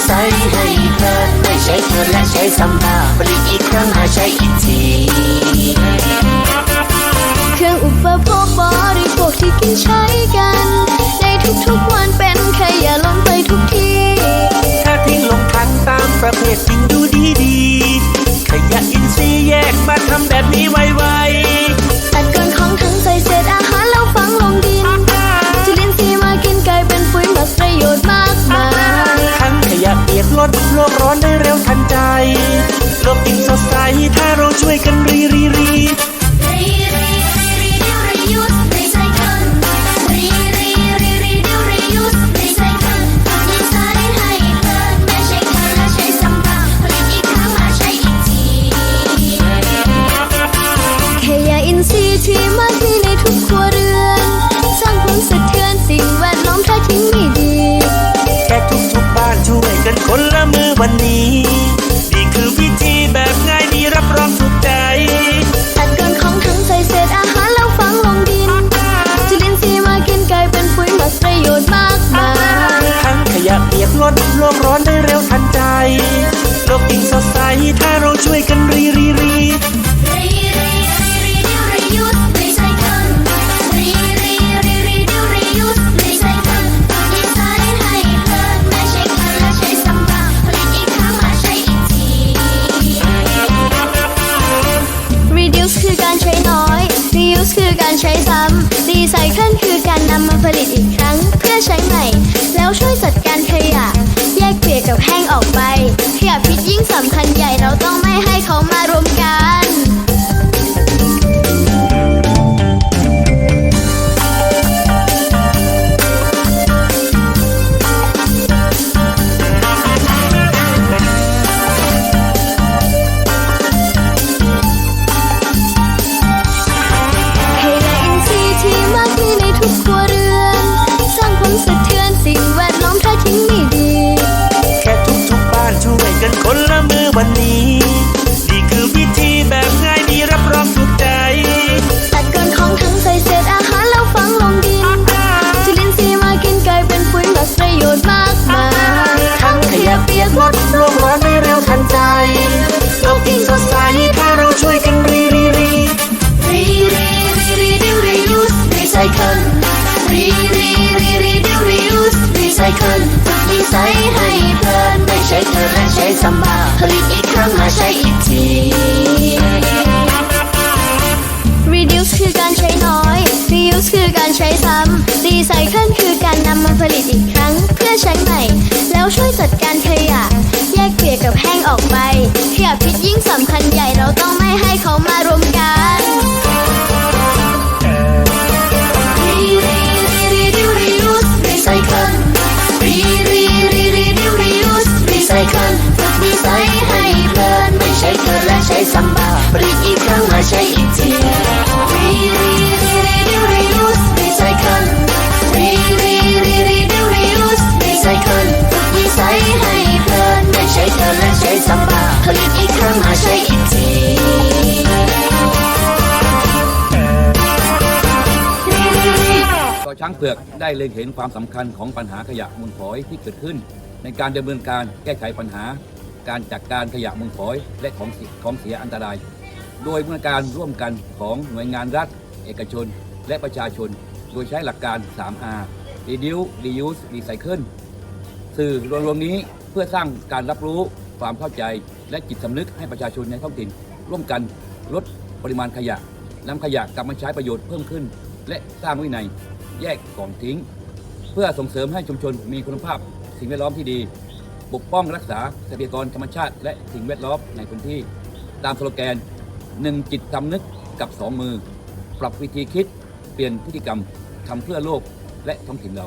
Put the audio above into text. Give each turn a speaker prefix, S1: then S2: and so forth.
S1: sai hai ba phải chạy vừa là chạy samba phải đi khăng hà chạy chi ล
S2: ด
S1: โล
S2: กร้อนได้เร็วทันใจ โลกยิ่งสดใส ถ้าเราช่วยกันรีรีรี
S1: คือ
S2: การใช้
S1: น้
S2: อย
S1: Reuse คือการใช้ซ้ำ Recycle คือการนำมาผลิตอีกครั้ง ผลิตอีก
S2: ครั้งมาใช้อีกที
S1: Reduce คือการใช้น้อย Reuse คือการใช้ซ้ำ Recycle คือการนำมาผลิตอีกครั้งเพื่อใช้ใหม่ แล้วช่วยจัดการขยะ แยกเปียกกับแห้งออกไป ขยะพิษยิ่งสำคัญใหญ่เราต้องไม่ให้เขามา
S2: อีกครั้งมาใช้อีกทีต่อช้า
S3: งเผือกได้เล็งเห็นความสำคัญของปัญหาขยะมูลฝอยที่เกิดขึ้น ในการดำเนินการแก้ไขปัญหา การจัดการขยะมูลฝอย และของเสียของเสียอันตราย โดยมื่อการร่วมกันของหน่วยงานรัฐ เอกชน และประชาชน โดยใช้หลักการ 3R Reduce Reuse Recycle สื่อรวมๆนี้เพื่อสร้างการรับรู้ ความเข้าใจและจิตสำนึกให้ประชาชนในท้องถิ่น ร่วมกันลดปริมาณขยะนำขยะกลับมาใช้ประโยชน์เพิ่มขึ้น และสร้างวินัยแยกกล่องทิ้ง เพื่อส่งเสริมให้ชุมชนมีคุณภาพ สิ่งแวดล้อมที่ดีปกป้องรักษาทรัพยากรธรรมชาติ และสิ่งแวดล้อมในพื้นที่ ตามสโลแกนหนึ่งจิตสำนึกกับสองมือ ปรับวิธีคิด เปลี่ยนพฤติกรรมทำเพื่อโลกและท้องถิ่นเรา